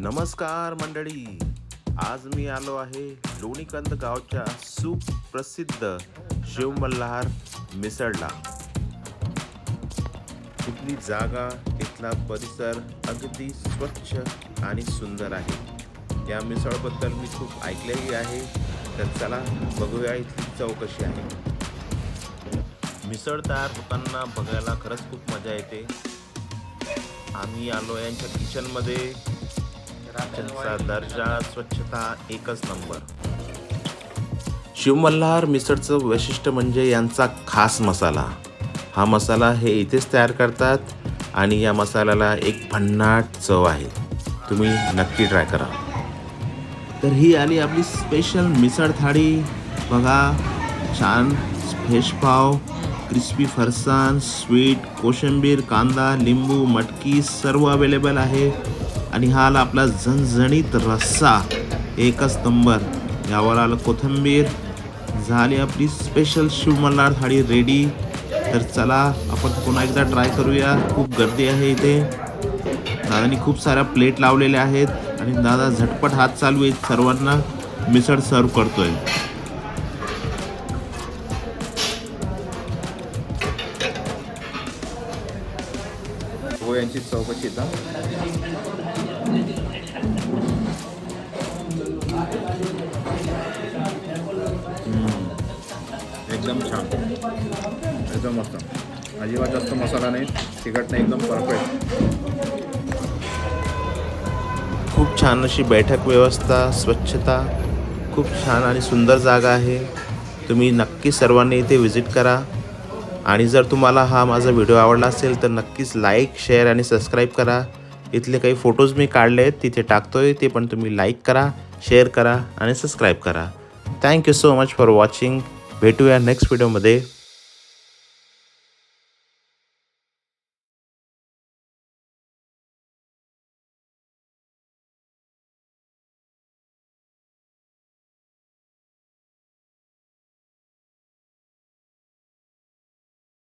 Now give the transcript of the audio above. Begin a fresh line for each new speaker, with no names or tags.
नमस्कार मंडळी. आज मी आलो आहे लोणीकंद गावच्या सुप्रसिद्ध शिवमल्हार मिसळला. तिथली जागा तिथला परिसर अगदी स्वच्छ आणि सुंदर आहे. या मिसळबद्दल मी खूप ऐकलेली आहे. तर चला बघूया इथली चौकशी आहे. मिसळ तयार होताना बघायला खरंच खूप मजा येते. आम्ही आलो यांच्या किचनमध्ये त्यांचा दर्जा स्वच्छता एकच नंबर. शिवमल्हार मिसळचं वैशिष्ट्य म्हणजे यांचा खास मसाला. हा मसाला हे इथेच तयार करतात आणि या मसाल्याला एक भन्नाट चव आहे. तुम्ही नक्की ट्राय करा. तर ही आली आपली स्पेशल मिसळ थाळी. बघा छान व्हेज पाव क्रिस्पी फरसान स्वीट कोशिंबीर कांदा लिंबू मटकी सर्व अवेलेबल आहे. आणि हा आला आपला झणझणीत रस्सा. एकच नंबर यावर आलं कोथिंबीर. झाली आपली स्पेशल शिवमल्हार थाळी रेडी तर चला आपण पुन्हा एकदा ट्राय करूया. खूप गर्दी आहे इथे. दादानी खूप साऱ्या प्लेट लावलेल्या आहेत. आणि दादा झटपट हात चालू आहेत सर्वांना. मिसळ सर्व करतोय.
यांची चौकशी एकदम छान. एकदम मस्त. अजिबात जास्त मसाला नाही. तिखट नाही एकदम परफेक्ट
खूप छान अशी बैठक व्यवस्था स्वच्छता. खूप छान आणि सुंदर जागा आहे. तुम्ही नक्की सर्वांनी इथे व्हिजिट करा. आणि जर तुम्हाला हा माझा व्हिडिओ आवडला असेल तर नक्कीच लाईक शेअर आणि सबस्क्राईब करा. इथले काही फोटोज मी काढले आहेत तिथे टाकतोय ते पण तुम्ही लाईक करा शेअर करा आणि सबस्क्राईब करा. Thank you so much for watching भेटूया नेक्स्ट व्हिडिओमध्ये